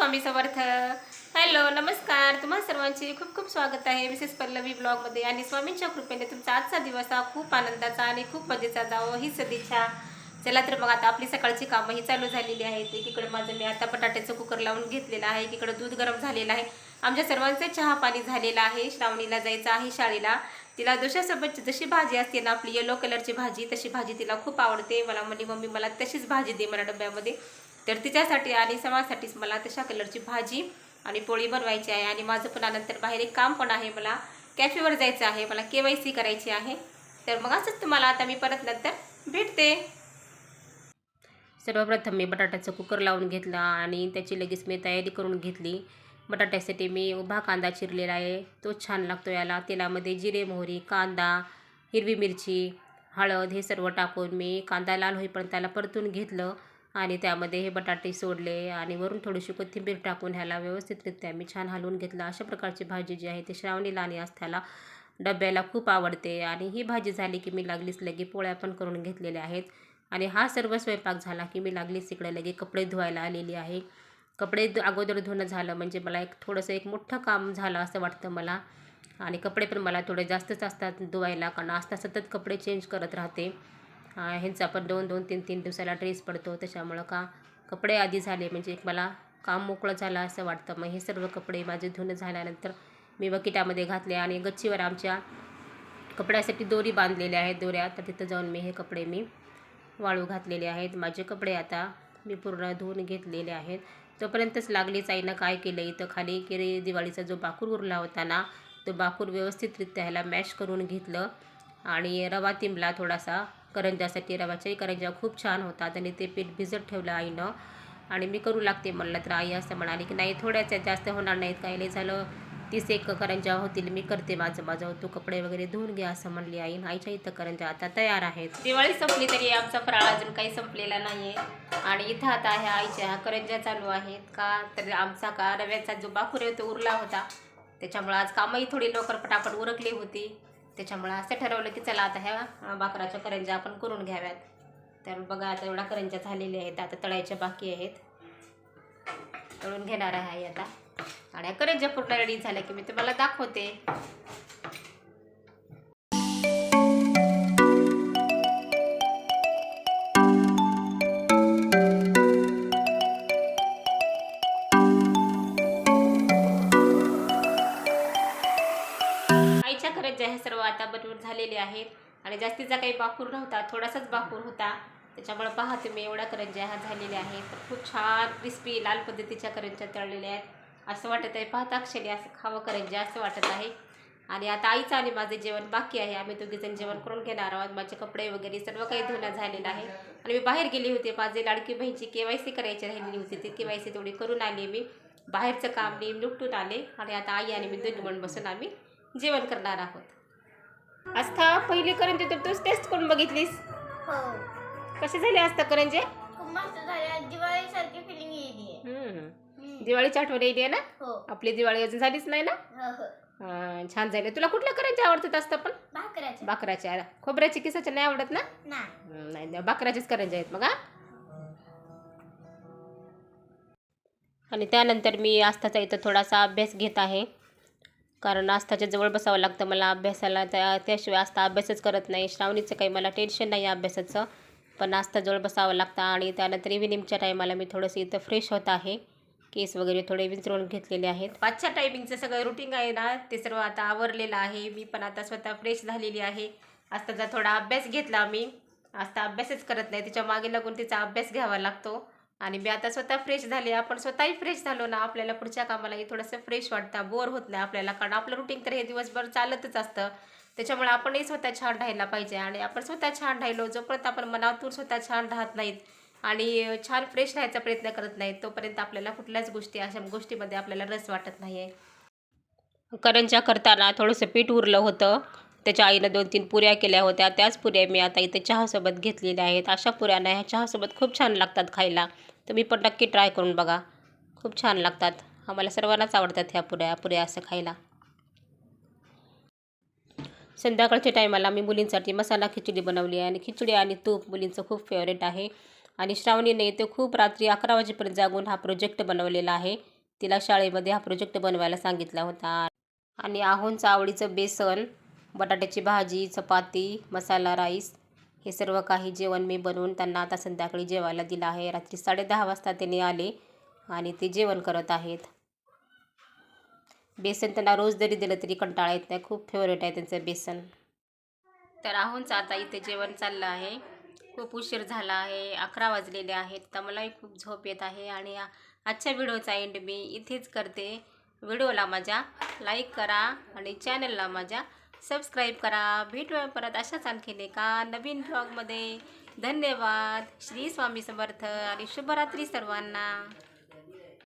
समर्थ. Hello नमस्कार. तुम्हा सर्वांचे खूप खूप स्वागत आहे. विशेष पल्लवी ब्लॉगमध्ये. आणि स्वामींच्या कृपेने तुमचा आजचा दिवस हा खूप आनंदाचा आणि खूप मजेचा जावं ही सदिच्छा. चला तर मग आता आपली सकाळची कामं ही चालू झालेली आहेत. एकीकडे माझं मी आता बटाट्याचं कुकर लावून घेतलेलं आहे. एकीकडे दूध गरम झालेलं आहे. आमच्या सर्वांचं चहा पाणी झालेलं आहे. श्रावणीला जायचं आहे शाळेला. तिला दोशासोबत जशी भाजी असते ना आपली येलो कलरची भाजी तशी भाजी तिला खूप आवडते. मला म्हणे मम्मी मला तशीच भाजी दे मला डब्यामध्ये. तर तिच्यासाठी आणि समाजासाठीच मला तशा कलरची भाजी आणि पोळी बनवायची आहे आणि माझं पण नंतर बाहेर एक काम पण आहे मला कॅफेवर जायचं आहे मला के वाय सी करायची आहे. तर मग असंच तुम्हाला आता मी परत नंतर भेटते. सर्वप्रथम मी बटाट्याचं कुकर लावून घेतला आणि त्याची लगेच मी तयारी करून घेतली. बटाट्यासाठी मी उभा कांदा चिरलेला आहे तो छान लागतो याला. तेलामध्ये जिरे मोहरी कांदा हिरवी मिरची हळद हे सर्व टाकून मी कांदा लाल होईपर्यंत त्याला परतून घेतलं. आणि त्यामध्ये हे बटाटे सोडले आणि वरून थोडीशी कोथिंबीर टाकून ह्याला व्यवस्थितरित्या मी छान हलवून घेतलं. अशा प्रकारची भाजी जी आहे ती श्रावणीला आणि आस्थ्याला डब्याला खूप आवडते आणि ही भाजी झाली की मी लागलीच लगे पोळ्या पण करून घेतलेल्या आहेत. आणि हा सर्व स्वयंपाक झाला की मी लागलीच इकडे लगे कपडे धुवायला आलेली आहे. कपडे अगोदर धुणं झालं म्हणजे मला एक थोडंसं एक मोठं काम झालं असं वाटतं मला. आणि कपडे पण मला थोडे जास्तच असतात धुवायला कारण आस्था सतत कपडे चेंज करत राहते. ह्यांचा पण दोन दोन तीन तीन दिवसाला ड्रेस पडतो. त्याच्यामुळं का कपडे आधी झाले म्हणजे एक मला काम मोकळं झालं असं वाटतं. मग हे सर्व कपडे माझे धुणं झाल्यानंतर मी बकिटामध्ये घातले आणि गच्चीवर आमच्या कपड्यासाठी दोरी बांधलेल्या आहेत. दोऱ्या तर तिथं जाऊन मी हे कपडे मी वाळू घातलेले आहेत. माझे कपडे आता मी पूर्ण धुवून घेतलेले आहेत. तोपर्यंतच लागलीच आईनं काय केलं इथं खाली की रे दिवाळीचा जो बाकूर उरला होता ना तो बाकूर व्यवस्थितरित्या ह्याला मॅश करून घेतलं. आणि रवा तिंबला थोडासा. करंजासाठी रवाच्याही करंजा खूप छान होतात आणि ते पीठ भिजत ठेवलं आईनं. आणि मी करू लागते म्हणलं तर आई असं म्हणाली की नाही थोड्याच जास्त होणार नाहीत काही झालं. तीस एक करंजा होतील मी करते माझं माझं तू कपडे वगैरे धुवून घ्या असं म्हणली आई. आईच्या इथं करंजा आता तयार आहेत. दिवाळी संपली तरी आमचा फराळ अजून काही संपलेला नाही आहे आणि इथं आता ह्या आईच्या ह्या करंजा चालू आहेत का? तर आमचा का? रव्याचा जो बाकुरे आहे तो उरला होता. त्याच्यामुळं आज कामही थोडी लवकर पटापट उरकली होती. त्याच्यामुळं असं ठरवलं की चला आता ह्या बाकराच्या करंजा आपण करून घ्याव्यात. तर बघा आता एवढा करंजा झालेल्या आहेत आता तळायच्या बाकी आहेत. तळून घेणार आहे आता. आणि करंज्या करंजा पूर्ण रेडी झाल्या की मी तुम्हाला दाखवते. सगळ्या ज्या हे सर्व आता बनवून झालेले आहेत. आणि जास्तीचा काही बाकूर नव्हता थोडासाच बाकूर होता. त्याच्यामुळे पहा तुम्ही एवढ्या करंज्या ह्या झालेल्या आहेत. तर खूप छान क्रिस्पी लाल पद्धतीच्या करंज्या तळलेल्या आहेत. असं वाटत आहे पाहता अक्षरी असं खावं करंज्या असं वाटत आहे. आणि आता आईचं आणि माझे जेवण बाकी आहे. आम्ही दोघीजण जेवण करून घेणार आहोत. माझे कपडे वगैरे सर्व काही धुणं झालेलं आहे. आणि मी बाहेर गेली होते. माझे लाडकी बहिणीची के वाय सी करायची राहिलेली होती. ती के वाय सी तेवढी करून आली मी. बाहेरचं काम मी निपटून आले. आणि आता आई आणि मी दोन म्हणून बसून आम्ही जेवण करणार आहोत. आस्था पहिली करंजे तर तूच टेस्ट करून बघितलीस. हो. कसे झाले आस्था करंजे? खूप मस्त झाले. दिवाळी सारखी फिलिंग येते हम्म. दिवाळीची आठवण येते ना? हो. आपली दिवाळी अजून झालीच नाही ना? हो छान झाले. तुला कुठल्या करंजे आवडतात असतं पण? बाकराच्या खोबऱ्याची किसाच्या नाही आवडत ना? नाही. बाकराचेच करंजे आहेत मग आणि त्यानंतर मी आस्थाचा इथं थोडासा अभ्यास घेत आहे. कारण आस्थाच्या जवळ बसावं लागतं. मला अभ्यासाला त्या त्याशिवाय आस्था अभ्यासच करत नाही. श्रावणीचं काही मला टेन्शन नाही अभ्यासाचं. पण आस्थाजवळ बसावं लागतं आणि त्यानंतर इव्हिनिंगच्या टायमाला मी थोडंसं इथं फ्रेश होत आहे. केस वगैरे थोडे विंचरून घेतलेले आहेत. पाचच्या टायमिंगचं सगळं रुटीन आहे ना ते सर्व आता आवरलेलं आहे. मी पण आता स्वतः फ्रेश झालेली आहे. आस्थाचा थोडा अभ्यास घेतला मी. आस्था अभ्यासच करत नाही. तिच्यामागे लागून तिचा अभ्यास घ्यावा लागतो. आणि मी आता स्वतः फ्रेश झाले. आपण स्वतःही फ्रेश झालो ना आपल्याला पुढच्या कामालाही थोडंसं फ्रेश वाटतं. बोर होत नाही आपल्याला. कारण आपलं रुटीन तर हे दिवसभर चालतच असतं. त्याच्यामुळे आपणही स्वतः छान राहायला पाहिजे. आणि आपण स्वतः छान राहिलो जोपर्यंत आपण मनातून स्वतः छान राहत नाहीत आणि छान फ्रेश राहायचा प्रयत्न करत नाहीत तोपर्यंत आपल्याला कुठल्याच गोष्टी अशा गोष्टीमध्ये आपल्याला रस वाटत नाही आहे करंजा करताना थोडंसं पीठ उरलं होतं. त्याच्या आईनं दोन तीन पुऱ्या केल्या होत्या. त्याच पुऱ्या मी आता इथे चहासोबत घेतलेल्या आहेत. अशा पुऱ्यांना ह्या चहासोबत खूप छान लागतात खायला. तुम्ही पण नक्की ट्राय करून बघा. खूप छान लागतात. आम्हाला सर्वांनाच आवडतात ह्या पुऱ्या पुऱ्या असं खायला. संध्याकाळच्या टायमाला मी मुलींसाठी मसाला खिचडी बनवली आहे आणि खिचडी आणि तूप मुलींचं खूप फेवरेट आहे. आणि श्रावणीने इथे खूप रात्री अकरा वाजेपर्यंत जागून हा प्रोजेक्ट बनवलेला आहे. तिला शाळेमध्ये हा प्रोजेक्ट बनवायला सांगितला होता. आणि आहोंचा आवडीचं बेसन बटाट्याची भाजी चपाती मसाला राईस हे सर्व काही जेवण मी बनवून त्यांना आता संध्याकाळी जेवायला दिलं आहे. रात्री साडेदहा वाजता त्यांनी आले आणि ते जेवण करत आहेत. बेसन त्यांना रोज जरी दिलं तरी कंटाळा येत नाही. खूप फेवरेट आहे त्यांचं बेसन. तर आहोंचं आता इथे जेवण चाललं आहे. खूप उशीर झाला आहे. अकरा वाजलेले आहेत. तर मलाही खूप झोप येत आहे आणि आजच्या व्हिडिओचा एंड मी इथेच करते. व्हिडिओला माझ्या लाईक करा आणि चॅनलला माझ्या सबस्क्राईब करा. भेटूया परत अशाच आणखीन एका नवीन ब्लॉगमध्ये धन्यवाद. श्री स्वामी समर्थ आणि शुभरात्री सर्वांना.